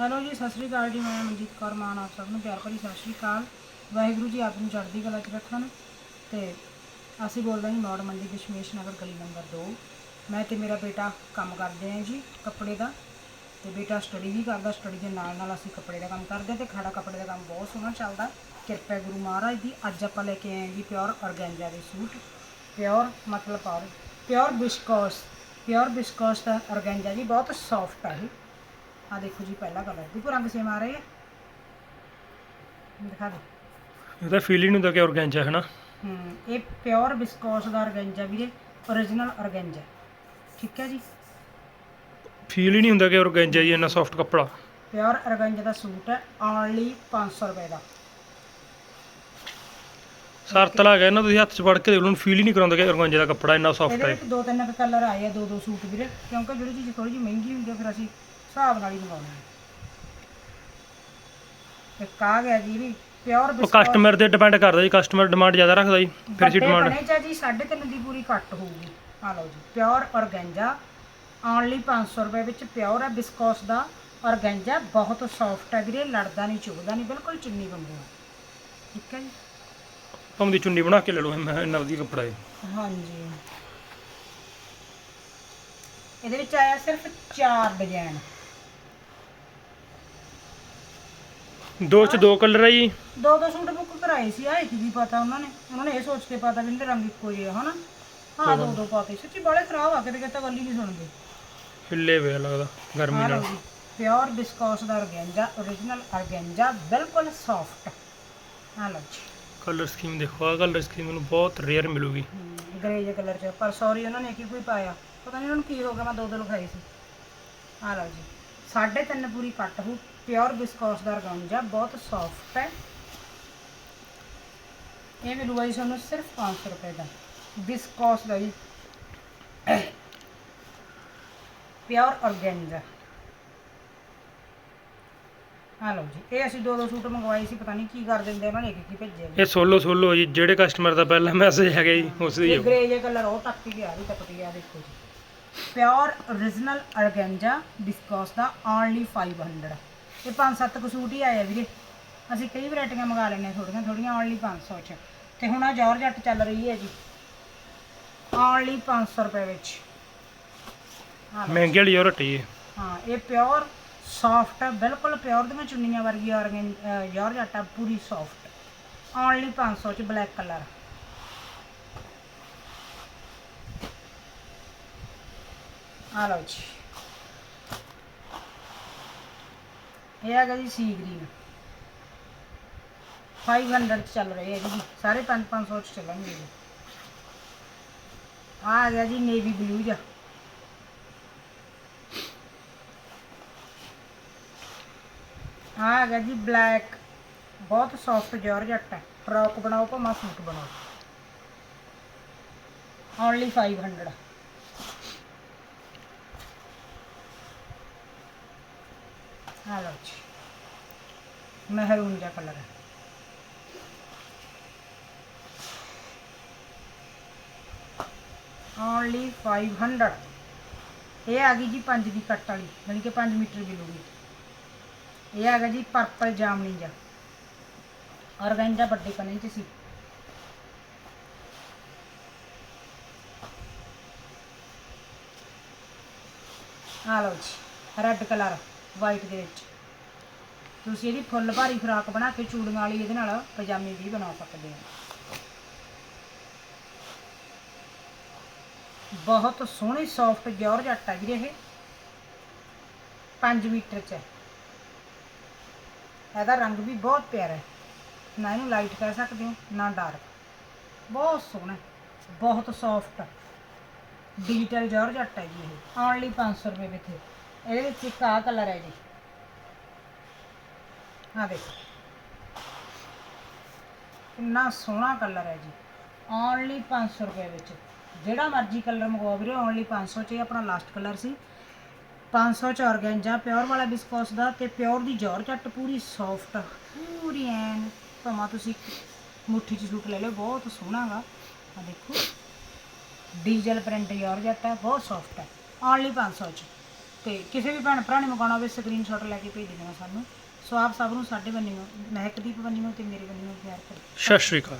Hello ਜੀ, ਸਤਿ ਸ਼੍ਰੀ ਅਕਾਲ ਜੀ, ਮੈਂ ਮਨਜੀਤ ਕੌਰ ਮਾਨ, ਆਪ ਸਭ ਨੂੰ ਪਿਆਰ ਭਰੀ ਸਤਿ ਸ਼੍ਰੀ ਅਕਾਲ। ਵਾਹਿਗੁਰੂ ਜੀ, ਆਪ ਨੂੰ ਚੜ੍ਹਦੀ ਕਲਾ 'ਚ ਰੱਖਣ। ਤੇ ਅਸੀਂ ਬੋਲਦੇ ਹਾਂ ਜੀ, ਮੌੜ ਮੰਡੀ ਦਸ਼ਮੇਸ਼ ਨਗਰ ਗਲੀ ਨੰਬਰ 2 ਮੈਂ ਤੇ ਮੇਰਾ ਬੇਟਾ ਕੰਮ ਕਰਦੇ ਹਾਂ ਜੀ, ਕੱਪੜੇ ਦਾ। ਤੇ ਬੇਟਾ ਸਟੱਡੀ ਵੀ ਕਰਦਾ ਸਟੱਡੀ ਦੇ ਨਾਲ ਨਾਲ ਅਸੀਂ ਕੱਪੜੇ ਦਾ ਕੰਮ ਕਰਦੇ ਹਾਂ ਤੇ ਖਾੜਾ ਕੱਪੜੇ ਦਾ ਕੰਮ ਬਹੁਤ ਸੋਹਣਾ ਚੱਲਦਾ। ਕਿਰਪਾ ਗੁਰੂ ਮਹਾਰਾਜ ਦੀ। ਅੱਜ ਆਪਾਂ ਲੈ ਕੇ ਆਏ ਜੀ ਪਿਓਰ ਔਰਗੈਂਜਾ ਦੇ ਸੂਟ। ਪਿਓਰ ਮਤਲਬ ਪਾਉ ਪਿਓਰ ਬਿਸਕੋਸ ਪਿਓਰ ਬਿਸਕੋਸ ਦਾ ਔਰਗੈਂਜਾ ਜੀ ਬਹੁਤ ਸੌਫਟ ਹੈ ਇਹ। ਆ ਦੇਖੋ ਜੀ ਪਹਿਲਾ ਕਲਰ ਦੇਖੋ ਰੰਗ ਸੇਮ ਆ ਰਹੇ ਆ। ਦਿਖਾ ਦੇ ਇਹਦਾ ਫੀਲ ਹੀ ਨਹੀਂ ਹੁੰਦਾ ਕਿ ਔਰਗੈਂਜਾ ਹੈ ਨਾ। ਹੂੰ ਇਹ ਪਿਓਰ ਬਿਸਕੋਸ ਦਾ ਔਰਗੈਂਜਾ ਵੀਰੇ origignal ਔਰਗੈਂਜਾ ਠੀਕ ਹੈ ਜੀ? ਫੀਲ ਹੀ ਨਹੀਂ ਹੁੰਦਾ ਕਿ ਔਰਗੈਂਜਾ ਜੀ ਇੰਨਾ ਸੌਫਟ ਕੱਪੜਾ। ਪਿਓਰ ਔਰਗੈਂਜਾ ਦਾ ਸੂਟ ਹੈ ਓਨਲੀ 500 ਰੁਪਏ ਦਾ। ਸਰਤ ਲਾ ਗਿਆ ਨਾ ਤੁਸੀਂ ਹੱਥ 'ਚ ਫੜ ਕੇ ਦੇਖ ਲਓ ਫੀਲ ਹੀ ਨਹੀਂ ਕਰਾਉਂਦਾ ਕਿ ਔਰਗੈਂਜਾ ਦਾ ਕੱਪੜਾ ਇੰਨਾ ਸੌਫਟ ਇਹਦੇ ਹੈ। ਵਿੱਚ ਦੋ ਤਿੰਨ ਕਲਰ ਆਏ ਆ ਦੋ ਦੋ ਸੂਟ ਵੀਰੇ। ਕਿਉਂਕਿ ਜਿਹੜੀ ਚੀਜ਼ ਥੋੜੀ ਜਿਹੀ ਮਹਿੰਗੀ ਹੁੰਦੀ ਆ ਫਿਰ ਅਸੀਂ ਹਿਸਾਬ ਨਾਲ ਹੀ ਮੰਗਾਉਂਦੇ ਹਾਂ ਇੱਕ ਆ ਗਿਆ ਜੀ ਵੀ ਪਿਓਰ ਉਹ ਕਸਟਮਰ ਤੇ ਡਿਪੈਂਡ ਕਰਦਾ ਜੀ ਕਸਟਮਰ ਡਿਮਾਂਡ ਜ਼ਿਆਦਾ ਰੱਖਦਾ ਜੀ ਫਿਰ ਅਸੀਂ ਡਿਮਾਂਡ ਬਣੇ ਚਾ ਜੀ 3.5 ਦੀ ਪੂਰੀ ਕੱਟ ਹੋਊਗੀ। ਆ ਲਓ ਜੀ ਪਿਓਰ ਔਰਗੈਂਜਾ ਓਨਲੀ 500 ਰੁਪਏ ਵਿੱਚ ਪਿਓਰ ਹੈ ਬਿਸਕੋਸ ਦਾ ਔਰਗੈਂਜਾ ਬਹੁਤ ਸੌਫਟ ਹੈ ਵੀਰੇ ਲੜਦਾ ਨਹੀਂ ਚੁਭਦਾ ਨਹੀਂ ਬਿਲਕੁਲ ਚੁੰਨੀ ਵਾਂਗੂ ਹੈ। ਠੀਕ ਹੈ ਜੀ? ਭਾਵੇਂ ਦੀ ਚੁੰਨੀ ਬਣਾ ਕੇ ਲੈ ਲਓ ਮੈਂ ਇੰਨਾ ਵਧੀਆ ਕੱਪੜਾ ਹੈ ਹਾਂਜੀ। ਇਹਦੇ ਵਿੱਚ ਆਇਆ ਸਿਰਫ 4 ਡਿਜ਼ਾਈਨ ਦੋ 'ਚ ਦੋ ਕਲਰ ਹੈ ਜੀ। ਦੋ ਦੋ ਸੂਟ ਬੁੱਕ ਕਰਾਏ ਸੀ ਆ ਇੱਕ ਵੀ ਪਤਾ ਉਹਨਾਂ ਨੇ। ਉਹਨਾਂ ਨੇ ਇਹ ਸੋਚ ਕੇ ਪਤਾ ਵੀ ਇਹਦੇ ਰੰਗ ਇੱਕੋ ਜਿਹੇ ਆ ਹਨਾ? ਹਾਂ ਦੋ ਦੋ ਪਾਤੇ। ਸੱਚੀ ਬੜੇ ਖਰਾਬ ਆ ਕਿਤੇ ਕਿਤੇ ਗੱਲ ਹੀ ਨਹੀਂ ਸੁਣਦੇ। ਹਿੱਲੇ ਵੇ ਲੱਗਦਾ ਗਰਮੀ ਨਾਲ। ਪਿਓਰ ਬਿਸਕੋਸ ਦਾ ਔਰਗੈਂਜਾ origignal ਔਰਗੈਂਜਾ ਬਿਲਕੁਲ ਸੌਫਟ ਆ ਲਓ ਜੀ। ਕਲਰ ਸਕੀਮ ਦੇਖੋ ਆ ਕਲਰ ਸਕੀਮ ਮੈਨੂੰ ਬਹੁਤ ਰੇਅਰ ਮਿਲੂਗੀ। ਗ੍ਰੇ ਜਿਹੇ ਕਲਰ ਚ। ਪਰ ਸੌਰੀ ਉਹਨਾਂ ਨੇ ਕੀ ਕੋਈ ਪਾਇਆ। ਪਤਾ ਨਹੀਂ ਉਹਨਾਂ ਨੂੰ ਕੀ ਹੋ ਗਿਆ ਮੈਂ ਦੋ ਦੋ ਲਿਖਾਈ ਸੀ। ਆ ਲਓ ਜੀ ਸਾਢੇ ਤਿੰਨ ਪੂਰੀ ਕੱਟ ਹੋ ਪਿਓਰ ਬਿਸਕੋਸ ਦਾ ਔਰਗੈਂਜਾ ਬਹੁਤ ਸੌਫਟ ਹੈ। ਇਹ ਮਿਲੂਗਾ ਜੀ ਤੁਹਾਨੂੰ ਸਿਰਫ 500 ਰੁਪਏ ਦਾ। ਬਿਸਕੋਸ ਦਾ ਜੀ। ਪਿਓਰ ਔਰਗੈਂਜਾ ਆ। ਲਓ ਜੀ ਇਹ ਅਸੀਂ ਦੋ ਦੋ ਸੂਟ ਮੰਗਵਾਏ ਸੀ ਪਤਾ ਨਹੀਂ ਕੀ ਕਰ ਦਿੰਦੇ ਉਹਨਾਂ ਨੇ ਇੱਕ ਇੱਕ ਹੀ ਭੇਜਿਆ ਜੀ ਇਹ ਸੋਲੋ ਸੋਲੋ ਜੀ ਜਿਹੜੇ ਕਸਟਮਰ ਦਾ ਪਹਿਲਾ ਮੈਸੇਜ ਹੈਗਾ ਜੀ ਉਸ ਦੀ ਇਹ ਗ੍ਰੇ ਜੇ ਕਲਰ ਉਹ ਤੱਕ ਹੀ ਗਿਆ ਵੀ ਤੱਕ ਗਿਆ ਦੇਖੋ ਜੀ। ਪਿਓਰ origignal organza viscose ਦਾ ਓਨਲੀ 500 ਇਹ ਪੰਜ ਸੱਤ ਕੁ ਸੂਟ ਹੀ ਆਏ ਆ ਵੀਰੇ। ਅਸੀਂ ਕਈ ਵੈਰਾਈਟੀਆਂ ਮੰਗਾ ਲੈਣੇ ਥੋੜੀਆਂ ਥੋੜੀਆਂ ਓਨਲੀ 500 ਚ। ਤੇ ਹੁਣ ਆ ਜਾਰਜਟ ਚੱਲ ਰਹੀ ਹੈ ਜੀ। ਓਨਲੀ 500 ਰੁਪਏ ਵਿੱਚ। ਹਾਂ ਲਓ। ਮਹਿੰਗੇ ਵਾਲੀ ਔਰਤ ਹੈ। ਹਾਂ ਇਹ ਪਿਓਰ ਸੌਫਟ ਹੈ ਬਿਲਕੁਲ ਪਿਓਰ ਦੀਆਂ ਚੁੰਨੀਆਂ ਵਰਗੀ ਔਰਗਨ ਜਾਰਜਟ ਆ ਪੂਰੀ ਸੌਫਟ। ਓਨਲੀ 500 ਚ ਬਲੈਕ ਕਲਰ। ਆ ਲਓ ਜੀ। ਇਹ ਹੈਗਾ ਜੀ ਸੀ ਗ੍ਰੀਨ। 500 ਚ ਚੱਲ ਰਹੇ ਹੈ ਜੀ। ਸਾਰੇ 5-500 ਚ ਚੱਲਣਗੇ ਜੀ। ਆ ਆ ਗਿਆ ਜੀ ਨੇਵੀ ਬਲੂ ਜਾ ਆ ਹੈਗਾ ਜੀ ਬਲੈਕ ਬਹੁਤ ਸੌਫਟ ਜਾਰਜਟ ਹੈ। ਫਰੋਕ ਬਣਾਓ ਭਾਵੇਂ ਸੂਟ ਬਣਾਓ। ਓਨਲੀ 500 ਆ ਲਓ ਜੀ ਮਹਿਰੂਨ ਜਿਹਾ ਕਲਰ ਹੈ ਓਨਲੀ 500 ਇਹ ਆ ਗਈ ਜੀ 5 ਦੀ ਕੱਟ ਵਾਲੀ ਯਾਨੀ ਕਿ 5 ਮੀਟਰ ਮਿਲੂਗੀ ਇਹ ਹੈਗਾ ਜੀ ਪਰਪਲ ਜਾਮਨੀ ਜਾ ਔਰਗੈਂਜਾ ਵੱਡੇ ਕਨੇ ਚ ਸੀ। ਆ ਲਓ ਜੀ ਰੈੱਡ ਕਲਰ ਵਾਈਟ ਦੇ ਵਿੱਚ। ਤੁਸੀਂ ਇਹਦੀ ਫੁੱਲ ਭਾਰੀ ਫਰਾਕ ਬਣਾ ਕੇ ਚੂੜੀਆਂ ਵਾਲੀ ਇਹਦੇ ਨਾਲ ਪਜਾਮੀ ਵੀ ਬਣਾ ਸਕਦੇ ਹੋ। ਬਹੁਤ ਸੋਹਣੀ ਸੌਫਟ ਜਾਰਜਟ ਹੈ ਵੀਰੇ ਇਹ। 5 ਮੀਟਰ ਚ। ਹੈ ਇਹਦਾ ਰੰਗ ਵੀ ਬਹੁਤ ਪਿਆਰਾ ਹੈ। ਨਾ ਇਹਨੂੰ ਲਾਈਟ ਕਹਿ ਸਕਦੇ ਹੋ, ਨਾ ਡਾਰਕ ਬਹੁਤ ਸੋਹਣਾ ਬਹੁਤ ਸੌਫਟ ਡਿਜੀਟਲ ਜਾਰਜਟ ਹੈ ਜੀ ਇਹ। ਓਨਲੀ 500 ਰੁਪਏ ਵਿੱਚ। ਇਹਦੇ ਵਿੱਚ ਇੱਕ ਆ ਕਲਰ ਹੈ ਜੀ। ਆ ਦੇਖੋ ਕਿੰਨਾ ਸੋਹਣਾ ਕਲਰ ਹੈ ਜੀ। ਓਨਲੀ 500 ਰੁਪਏ ਵਿੱਚ। ਜਿਹੜਾ ਮਰਜ਼ੀ ਕਲਰ ਮੰਗਵਾਓ ਵੀਰੇ, ਓਨਲੀ 500 ਚ ਇਹ ਆਪਣਾ ਲਾਸਟ ਕਲਰ ਸੀ। 500 ਚ ਔਰਗੈਂਜਾ, ਪਿਓਰ ਵਾਲਾ ਬਿਸਕੋਸ ਦਾ ਤੇ ਪਿਓਰ ਦੀ ਜਾਰਜਟ ਪੂਰੀ ਸੌਫਟ ਪੂਰੀ ਐਨ। ਭਾਵੇਂ ਤੁਸੀਂ ਮੁੱਠੀ ਚ ਸੂਟ ਲੈ ਲਓ, ਬਹੁਤ ਸੋਹਣਾ ਗਾ। ਆ ਦੇਖੋ। ਡੀਜ਼ਲ ਪ੍ਰਿੰਟ ਜਾਰਜਟ ਹੈ, ਬਹੁਤ ਸੌਫਟ ਹੈ। ਓਨਲੀ 500 ਚ। ਤੇ ਕਿਸੇ ਵੀ ਭੈਣ ਭਰਾ ਨੇ ਮੰਗਾਉਣਾ ਹੋਵੇ ਸਕਰੀਨਸ਼ਾਟ ਲੈ ਕੇ ਭੇਜ ਦੇਣਾ ਸਾਨੂੰ। ਸੋ ਆਪ ਸਭ ਨੂੰ, ਸਾਡੇ ਬੰਨਿਓ ਮਹਿਕਦੀਪ ਬੰਨਿਓ ਤੇ ਮੇਰੇ ਬੰਨਿਓ ਪਿਆਰ ਕਰੋ ਸਤਿ ਸ਼੍ਰੀ ਅਕਾਲ।